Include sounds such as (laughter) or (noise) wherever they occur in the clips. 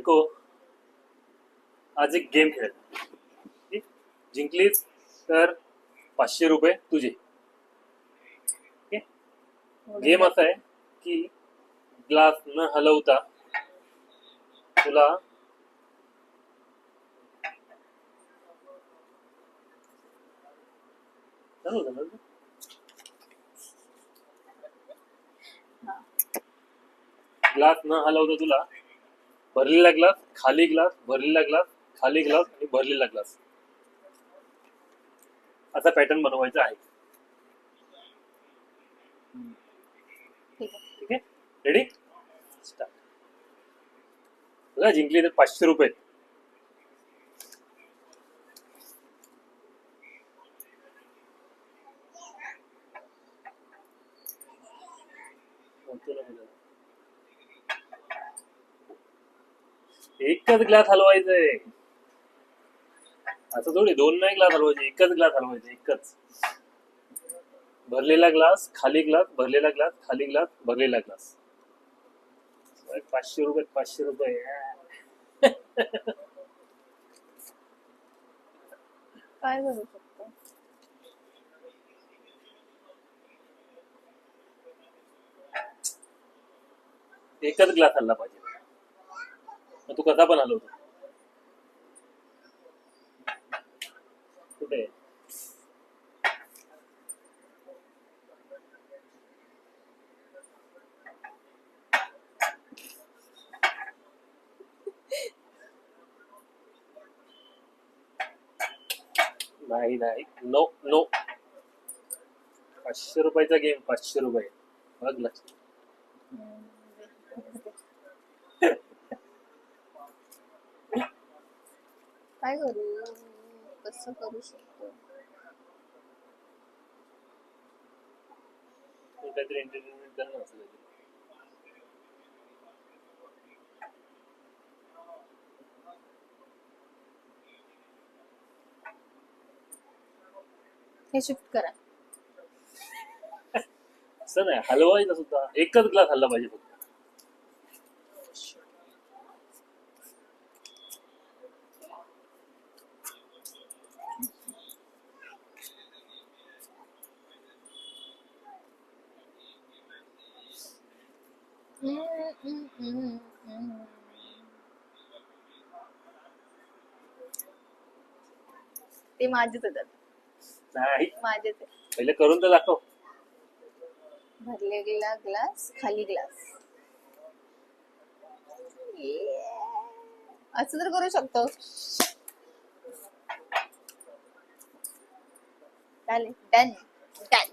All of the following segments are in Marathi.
बायको आज एक गेम खेळ जिंकलीच तर पाचशे रुपये तुझे. गेम असा आहे की ग्लास न हलवता तुला चालू ग्लास न हलवता तुला भरलेला ग्लास खाली ग्लास भरलेला ग्लास खाली ग्लास आणि भरलेला ग्लास असा पॅटर्न बनवायचा आहे. ठीक आहे. रेडी स्टार्ट बघा जिंकली तर पाचशे रुपये. एकच ग्लास हलवायचंय. असं थोडी दोन नाही ग्लास हलवायचे एकच ग्लास हलवायचे एकच. भरलेला ग्लास खाली ग्लास भरलेला ग्लास खाली ग्लास भरलेला ग्लास. पाचशे रुपये पाचशे रुपये. काय करू शकतो? एकच ग्लास हल्ला पाहिजे. मग तू कसा पण आलो कुठे? नाही नाही. नो नो पाचशे रुपयाचा गेम पाचशे रुपये. बघ लक्ष काय करू? कसं करू शकतो? काहीतरी एंटरटेनमेंट कर ना असं काहीतरी. हे शिफ्ट करा. (laughs) असं नाही हलवायचं सुद्धा एकच ग्लास हल्ला पाहिजे फक्त. ते माझेच येतात नाही. माझेच आहे पहिले करून तर दाखव. भरलेला ग्लास खाली ग्लास. असं तर करू शकतो. चालेल डन डन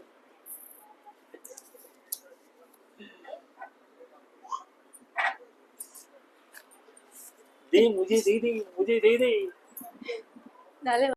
दे मुझे दे दे मुझे दे दे। झाले.